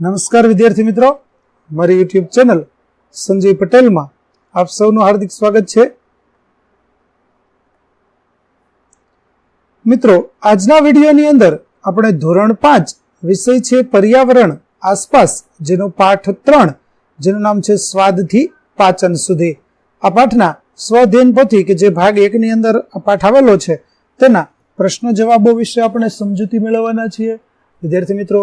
નમસ્કાર વિદ્યાર્થી મિત્રો. મારી યુટ્યુબ ચેનલ સંજય પટેલમાં આપ સૌનું હાર્દિક સ્વાગત છે. મિત્રો, આજના વિડીયોની અંદર આપણે ધોરણ પાંચ વિષય છે પર્યાવરણ આસપાસ, જેનો પાઠ ત્રણ, જેનું નામ છે સ્વાદથી પાચન સુધી. આ પાઠના સ્વધ્યન પોથી કે જે ભાગ એકની અંદર આ પાઠ આવેલો છે, તેના પ્રશ્ન જવાબો વિશે આપણે સમજૂતી મેળવવાના છીએ. વિદ્યાર્થી મિત્રો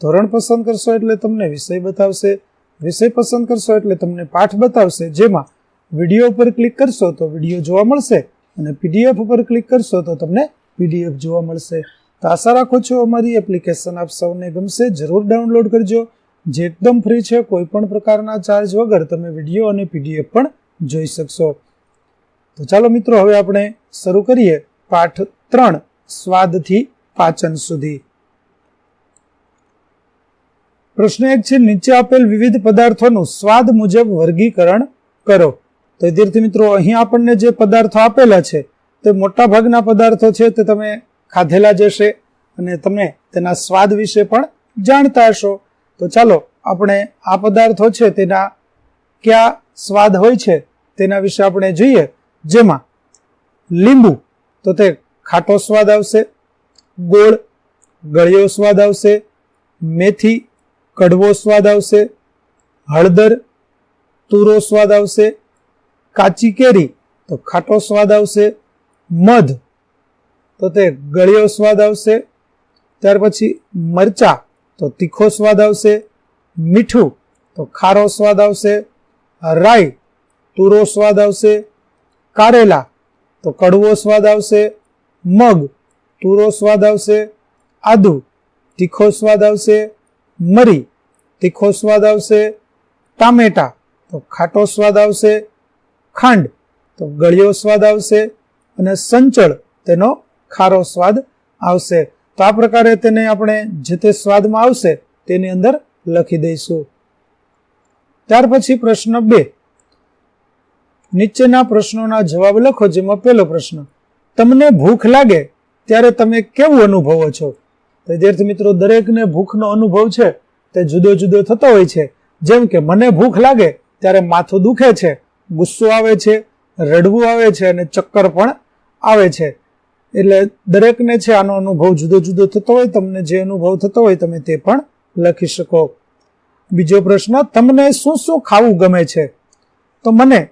ધોરણ પસંદ કરશો એટલે તમને વિષય બતાવશે, વિષય પસંદ કરશો એટલે તમને પાઠ બતાવશે. જેમાં વીડિયો ઉપર ક્લિક કરશો તો વીડિયો જોવા મળશે અને પીડીએફ ઉપર ક્લિક કરશો તો તમને પીડીએફ જોવા મળશે. તો આશા રાખું છું અમારી એપ્લિકેશન આપ સૌને ગમશે. જરૂર ડાઉનલોડ કરજો. જે એકદમ ફ્રી છે, કોઈ પણ પ્રકારના ચાર્જ વગર તમે વીડિયો અને પીડીએફ પણ જોઈ શકશો. તો ચાલો મિત્રો, હવે આપણે શરૂ કરીએ પાઠ ત્રણ, સ્વાદથી પાચન સુધી. પ્રશ્ન એક છે, નીચે આપેલ વિવિધ પદાર્થોનું સ્વાદ મુજબ વર્ગીકરણ કરો. તો વિદ્યાર્થી મિત્રો, અહીં આપણને જે પદાર્થો આપેલા છે, તે મોટા ભાગના પદાર્થો છે, તે તમે ખાધેલા જશે અને તમે તેના સ્વાદ વિશે પણ જાણતા હશો. તો ચાલો, આપણે આ પદાર્થો છે, તેના કયા સ્વાદ હોય છે, તેના વિશે આપણે જોઈએ. જેમાં લીંબુ, તો તે ખાટો સ્વાદ આવશે, ગોળ, ગળ્યો સ્વાદ આવશે, મેથી કડવો સ્વાદ આવશે હળદર તુરો સ્વાદ આવશે કાચી કેરી તો ખાટો સ્વાદ આવશે મધ તો તે ગળ્યો સ્વાદ આવશે ત્યાર પછી મરચા તો તીખો સ્વાદ આવશે મીઠું તો ખારો સ્વાદ આવશે રાઈ તુરો સ્વાદ આવશે કારેલા તો કડવો સ્વાદ આવશે મગ તુરો સ્વાદ આવશે આદુ તીખો સ્વાદ આવશે મરી, તીખો સ્વાદ આવશે ટામેટા, તો ખાટો સ્વાદ આવશે ખાંડ, તો ગળ્યો સ્વાદ આવશે અને સંચળ, તેનો ખારો સ્વાદ આવશે. તો આ પ્રકારે તેને આપણે જે તે સ્વાદમાં આવશે તેની અંદર લખી દઈશું. ત્યાર પછી પ્રશ્ન બે. નીચેના પ્રશ્નોના જવાબ લખો, જેમાં પહેલો પ્રશ્ન, તમને ભૂખ લાગે ત્યારે તમે કેવું અનુભવો છો? વિદ્યાર્થી મિત્રો, દરેકને ભૂખનો અનુભવ છે, તે જુદો જુદો થતો હોય છે. જેમ કે મને ભૂખ લાગે, ત્યારે માથું દુખે છે, ગુસ્સો આવે છે, રડવું આવે છે અને ચક્કર પણ આવે છે. એટલે દરેકને છે આનો અનુભવ જુદો જુદો થતો હોય, તમને જે અનુભવ થતો હોય તમે તે પણ લખી શકો. બીજો પ્રશ્ન, તમને શું શું ખાવું ગમે છે? તો મને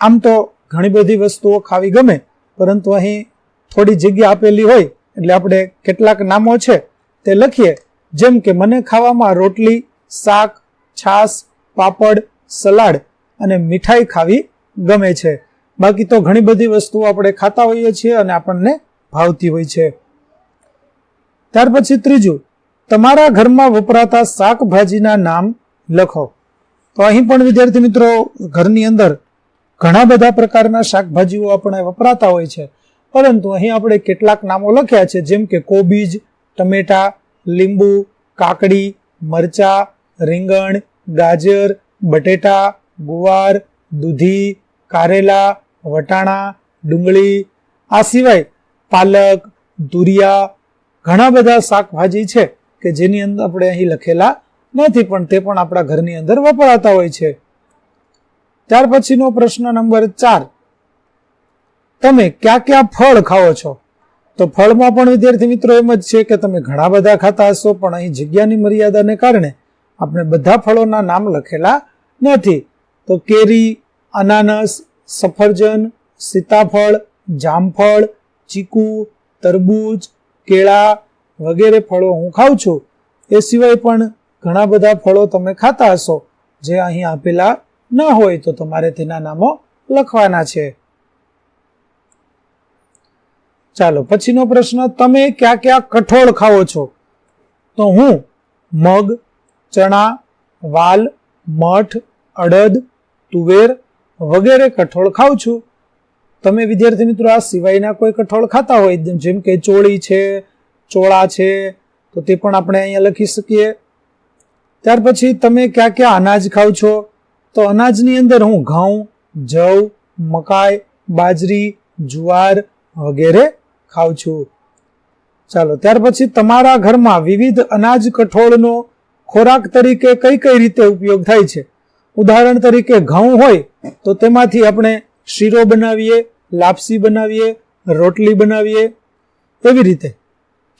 આમ તો ઘણી બધી વસ્તુઓ ખાવી ગમે, પરંતુ અહીં થોડી જગ્યા આપેલી હોય, એટલે આપણે કેટલાક નામો છે તે લખીએ, જેમ કે મને ખાવામાં રોટલી, શાક, છાશ, પાપડ, સલાડ અને મીઠાઈ ખાવી ગમે છે. બાકી તો ઘણી બધી વસ્તુઓ આપણે ખાતા હોઈએ છીએ અને આપણને ભાવતી હોય છે. ત્યાર પછી ત્રીજું, તમારા ઘરમાં વપરાતા શાકભાજીના નામ લખો. તો અહીં પણ વિદ્યાર્થી મિત્રો, ઘરની અંદર ઘણા બધા પ્રકારના શાકભાજીઓ આપણે વપરાતા હોય છે. પરંતુ અહીં આપણે કેટલાક નામો લખ્યા છે, જેમ કે કોબીજ ટમેટા, લીંબુ, કાકડી, મરચા, રીંગણ, ગાજર, બટેટા, ગુવાર, દૂધી, કારેલા, વટાણા, ડુંગળી, આ સિવાય પાલક, તુરિયા, ઘણા બધા શાકભાજી છે કે જેની અંદર આપણે અહીં લખેલા નથી, પણ તે પણ આપણા ઘરની અંદર વપરાતા હોય છે. ત્યાર પછીનો પ્રશ્ન નંબર ચાર. તમે ક્યાં ક્યાં ફળ ખાઓ છો? તો ફળમાં પણ વિદ્યાર્થી મિત્રો એમ જ છે કે તમે ઘણા બધા ખાતા હશો, પણ અહીં જગ્યાની મર્યાદાને કારણે આપણે બધા ફળોના નામ લખેલા નથી. તો કેરી, અનાનસ, સફરજન, સીતાફળ, જામફળ, ચીકુ, તરબૂચ, કેળા વગેરે ફળો હું ખાઉં છું. એ સિવાય પણ ઘણા બધા ફળો તમે ખાતા હશો, જે અહીં આપેલા ન હોય તો તમારે તેના નામો લખવાના છે. ચાલો, પછીનો પ્રશ્ન, તમે ક્યાં ક્યાં કઠોળ ખાઓ છો? તો હું, મગ, ચણા, વાલ, મઠ, અડદ, તુવેર વગેરે કઠોળ ખાઉં છું. તમે વિદ્યાર્થી મિત્રો, આ સિવાયના કોઈ કઠોળ ખાતા હોય? જેમ કે ચોળી છે, ચોળા છે, તો તે પણ આપણે અહીંયા લખી શકીએ. ત્યાર પછી તમે ક્યાં ક્યાં અનાજ ખાઓ છો? તો અનાજની અંદર હું ઘઉં, જવ, મકાઈ, બાજરી, જુવાર વગેરે ખાઉં છું. ચાલો, ત્યાર પછી તમારા ઘરમાં વિવિધ અનાજ કઠોળનો ખોરાક તરીકે કઈ કઈ રીતે ઉપયોગ થાય છે? ઉદાહરણ તરીકે ઘઉં હોય તો તેમાંથી આપણે શીરો બનાવીએ, લાપસી બનાવીએ, રોટલી બનાવીએ. એવી રીતે.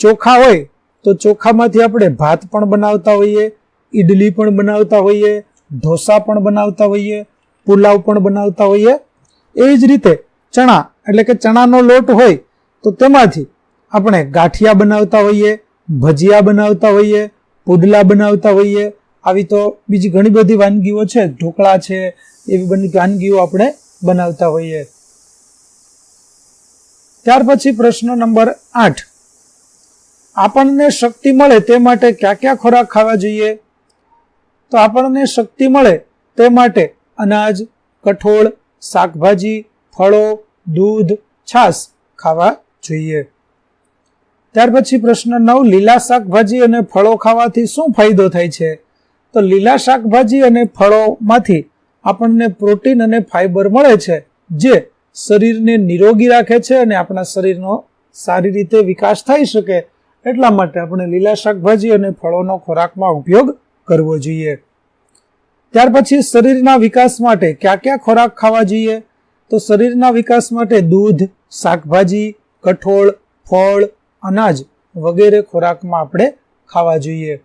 ચોખા હોય તો ચોખામાંથી આપણે ભાત પણ બનાવતા હોઈએ, ઈડલી પણ બનાવતા હોઈએ, ઢોસા પણ બનાવતા હોઈએ, પુલાવ પણ બનાવતા હોઈએ. એવી જ રીતે ચણા, એટલે કે ચણાનો લોટ હોય તો તેમાંથી આપણે ગાંઠિયા બનાવતા હોઈએ, ભજીયા બનાવતા હોઈએ, પુડલા બનાવતા હોઈએ, આવી તો બીજી ઘણી બધી વાનગીઓ છે, ઢોકળા છે, એવી બધી વાનગીઓ આપણે બનાવતા હોઈએ. ત્યાર પછી પ્રશ્ન નંબર આઠ. આપણને શક્તિ મળે તે માટે ક્યાં ક્યાં ખોરાક ખાવા જોઈએ? તો આપણને શક્તિ મળે તે માટે અનાજ, કઠોળ, શાકભાજી, ફળો, દૂધ, છાશ ખાવા જોઈએ. ત્યાર પછી પ્રશ્ન નવ, લીલા શાકભાજી અને ફળો ખાવાથી શું ફાયદો થાય છે? તો લીલા શાકભાજી અને ફળોમાંથી આપણને પ્રોટીન અને ફાઈબર મળે છે, જે શરીરને નિરોગી રાખે છે અને આપણા શરીરનો સારી રીતે વિકાસ થઈ શકે. એટલા માટે આપણે લીલા શાકભાજી અને ફળોનો ખોરાકમાં ઉપયોગ કરવો જોઈએ. ત્યાર પછી શરીરના વિકાસ માટે કયા કયા ખોરાક ખાવા જોઈએ? તો શરીરના વિકાસ માટે દૂધ, શાકભાજી કઠોળ, ફળ, અનાજ વગેરે ખોરાકમાં આપણે ખાવા જોઈએ.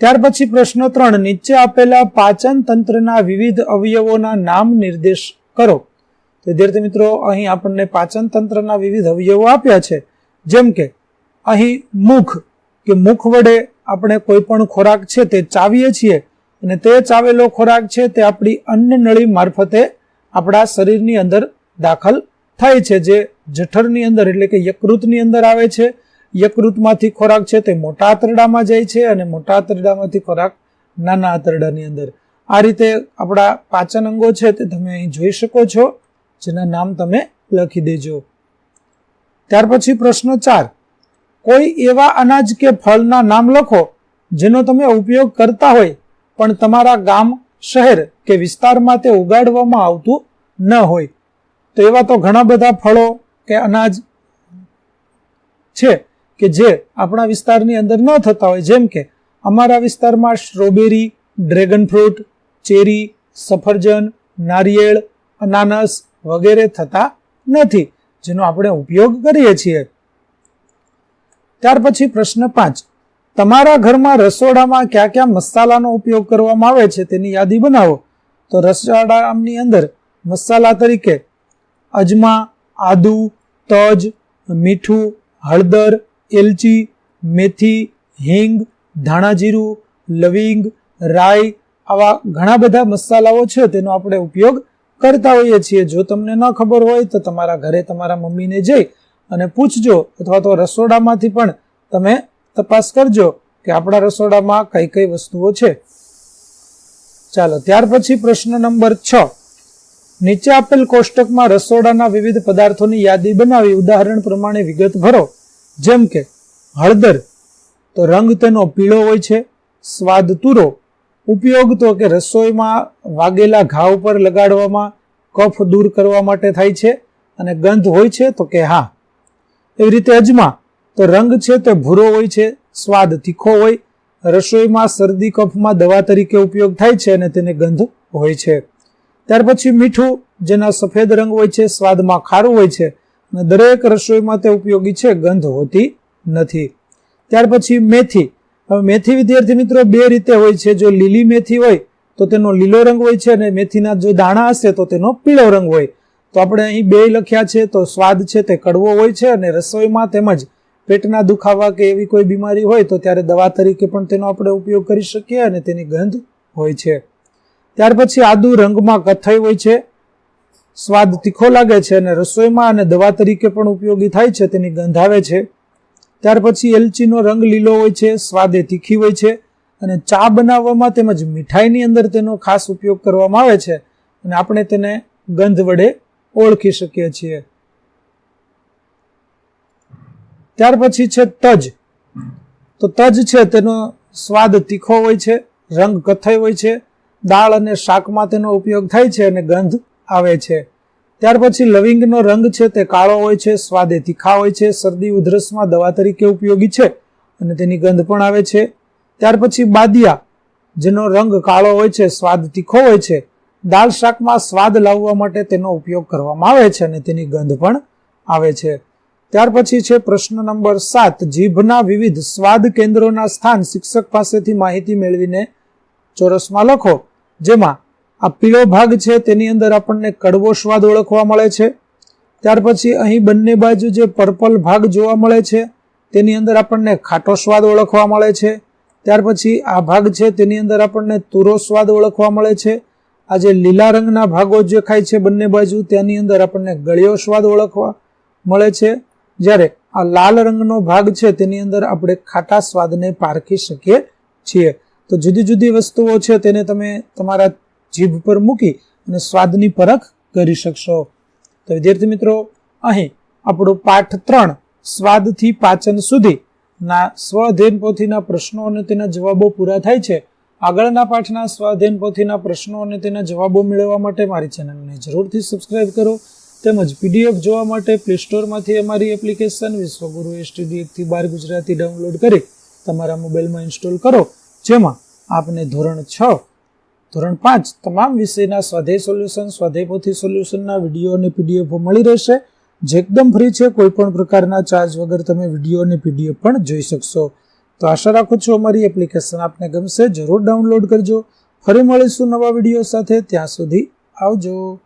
ત્યાર પછી પ્રશ્ન ત્રણ, નીચે આપેલા પાચન તંત્રના વિવિધ અવયવોના નામ નિર્દેશ કરો. તો વિદ્યાર્થી મિત્રો, અહીં આપણને પાચન તંત્રના વિવિધ અવયવો આપ્યા છે. જેમ કે, અહીં મુખ, કે મુખ વડે આપણે કોઈ પણ ખોરાક છે તે ચાવીએ છીએ અને તે ચાવેલો ખોરાક છે તે આપણી અન્ન નળી મારફતે આપણા શરીરની અંદર દાખલ થાય છે જે જઠરની અંદર, એટલે કે યકૃતની અંદર આવે છે. યકૃતમાંથી ખોરાક છે તે મોટા આંતરડામાં જાય છે અને મોટા આંતરડામાંથી ખોરાક નાના આંતરડાની અંદર. આ રીતે આપણા પાચન અંગો છે તે તમે અહીં જોઈ શકો છો, જેના નામ તમે લખી દેજો. ત્યાર પછી પ્રશ્ન ચાર. કોઈ એવા અનાજ કે ફળના નામ લખો જેનો તમે ઉપયોગ કરતા હોય, પણ તમારા ગામ, શહેર કે વિસ્તારમાં તે ઉગાડવામાં આવતું ન હોય. તો એવા તો ઘણા બધા ફળો કે અનાજ છે કે જે આપણા વિસ્તારની અંદર ન થતા હોય. જેમ કે અમારા વિસ્તારમાં સ્ટ્રોબેરી, ડ્રેગન ફ્રૂટ, ચેરી, સફરજન, નારિયેળ, અનાનસ વગેરે થતા નથી, જેનો આપણે ઉપયોગ કરીએ છીએ. ત્યાર પછી પ્રશ્ન પાંચ. તમારા ઘરમાં રસોડામાં કયા કયા મસાલાનો ઉપયોગ કરવામાં આવે છે તેની યાદી બનાવો. તો રસોડાની અંદર મસાલા તરીકે અજમા, આદુ, તજ, મીઠું, હળદર, એલચી, મેથી, હિંગ, ધાણાજીરું, લવિંગ, રાઈ આવા ઘણા બધા મસાલાઓ છે તેનો આપણે ઉપયોગ કરતા હોઈએ છીએ. જો તમને ન ખબર હોય તો તમારા ઘરે તમારા મમ્મીને જઈ અને પૂછજો અથવા તો રસોડામાંથી પણ તમે તપાસ કરજો કે આપણા રસોડામાં કઈ કઈ વસ્તુઓ છે. ચાલો, ત્યાર પછી પ્રશ્ન નંબર છ. નીચે આપેલ કોષ્ટકમાં રસોડાના વિવિધ પદાર્થોની યાદી બનાવી ઉદાહરણ પ્રમાણે વિગત ભરો. જેમ કે, હળદર તો રંગ તેનો પીળો હોય છે, સ્વાદ તુરો, ઉપયોગ તો કે રસોઈમાં વાગેલા ઘા ઉપર લગાડવામાં કફ દૂર કરવા માટે થાય છે અને ગંધ હોય છે તો કે હા. એવી રીતે અજમા તો રંગ છે તે ભૂરો હોય છે, સ્વાદ તીખો હોય, રસોઈમાં શરદી કફમાં દવા તરીકે ઉપયોગ થાય છે અને તેને ગંધ હોય છે. ત્યાર પછી મીઠું, જેના સફેદ રંગ હોય છે, સ્વાદમાં ખારું હોય છે, અને દરેક રસોઈમાં તે ઉપયોગી છે, ગંધ હોતી નથી. ત્યાર પછી મેથી. હવે મેથી, વિદ્યાર્થી મિત્રો, બે રીતે હોય છે. જો લીલી મેથી હોય, તો તેનો લીલો રંગ હોય છે, અને મેથીના જો દાણા હશે, તો તેનો પીળો રંગ હોય. તો આપણે અહીં બે લખ્યા છે, તો સ્વાદ છે તે કડવો હોય છે, અને રસોઈમાં તેમજ પેટના દુખાવા કે એવી કોઈ બીમારી હોય, તો ત્યારે દવા તરીકે પણ તેનો આપણે ઉપયોગ કરી શકીએ, અને તેની ગંધ હોય છે. ત્યાર પછી આદુ રંગમાં કથ્થઈ હોય છે. સ્વાદ તીખો લાગે છે અને રસોઈમાં અને દવા તરીકે પણ ઉપયોગી થાય છે, તેની ગંધ આવે છે. ત્યાર પછી એલચીનો રંગ લીલો હોય છે, સ્વાદે તીખી હોય છે અને ચા બનાવવામાં તેમજ મીઠાઈની અંદર તેનો ખાસ ઉપયોગ કરવામાં આવે છે અને આપણે તેને ગંધ વડે ઓળખી શકીએ છીએ. ત્યાર પછી છે તજ. તો તજ છે તેનો સ્વાદ તીખો હોય છે, રંગ કથ્થઈ હોય છે દાળ અને શાકમાં તેનો ઉપયોગ થાય છે અને ગંધ આવે છે. ત્યાર પછી લવિંગનો રંગ છે તે કાળો હોય છે, સ્વાદે તીખા હોય છે, શરદી, ઉધરસમાં દવા તરીકે ઉપયોગી છે અને તેની ગંધ પણ આવે છે. ત્યાર પછી બાદિયા, જેનો રંગ કાળો હોય છે, સ્વાદ તીખો હોય છે, દાળ શાકમાં સ્વાદ લાવવા માટે તેનો ઉપયોગ કરવામાં આવે છે અને તેની ગંધ પણ આવે છે. ત્યાર પછી છે પ્રશ્ન નંબર સાત, જીભના વિવિધ સ્વાદ કેન્દ્રોના સ્થાન શિક્ષક પાસેથી માહિતી મેળવીને ચોરસમાં લખો. જેમાં આ પીળો ભાગ છે તેની અંદર આપણને કડવો સ્વાદ ઓળખવા મળે છે. ત્યાર પછી અહીં બંને બાજુ જે પર્પલ ભાગ જોવા મળે છે, તેની અંદર આપણને ખાટો સ્વાદ ઓળખવા મળે છે. ત્યાર પછી આ ભાગ છે તેની અંદર આપણને તુરો સ્વાદ ઓળખવા મળે છે. આ જે લીલા રંગના ભાગો જે ખાય છે બંને બાજુ, તેની અંદર આપણને ગળ્યો સ્વાદ ઓળખવા મળે છે. જ્યારે આ લાલ રંગનો ભાગ છે, તેની અંદર આપણે ખાટા સ્વાદને પારખી શકીએ છીએ. તો જુદી જુદી વસ્તુઓ છે તેને તમે તમારા જીભ પર મૂકી અને સ્વાદની પરખ કરી શકશો. તો વિદ્યાર્થી મિત્રો, અહીં આપણો પાઠ ત્રણ, સ્વાદથી પાચન સુધી. ના સ્વધ્યન પોથીના પ્રશ્નો અને તેના જવાબો પૂરા થાય છે. આગળના પાઠના સ્વાધ્યન પોથીના પ્રશ્નો અને તેના જવાબો મેળવવા માટે મારી ચેનલને જરૂરથી સબસ્ક્રાઇબ કરો. તેમજ પીડીએફ જોવા માટે પ્લે સ્ટોરમાંથી અમારી એપ્લિકેશન વિશ્વગુરુ એસટીડી એકથી બાર ગુજરાતી ડાઉનલોડ કરી તમારા મોબાઈલમાં ઇન્સ્ટોલ કરો. જેમાં આપને ધોરણ છ, ધોરણ પાંચ તમામ વિષયના સ્વાધ્યાય સોલ્યુશન સ્વાધ્યાય પોથી સોલ્યુશનના વીડિયો અને પીડીએફો મળી રહેશે. જે એકદમ ફ્રી છે, કોઈ પણ પ્રકારના ચાર્જ વગર તમે વીડિયો અને પીડીએફ પણ જોઈ શકશો. તો આશા રાખું છું અમારી એપ્લિકેશન આપને ગમશે. જરૂર ડાઉનલોડ કરજો. ફરી મળીશું નવા વીડિયો સાથે. ત્યાં સુધી આવજો.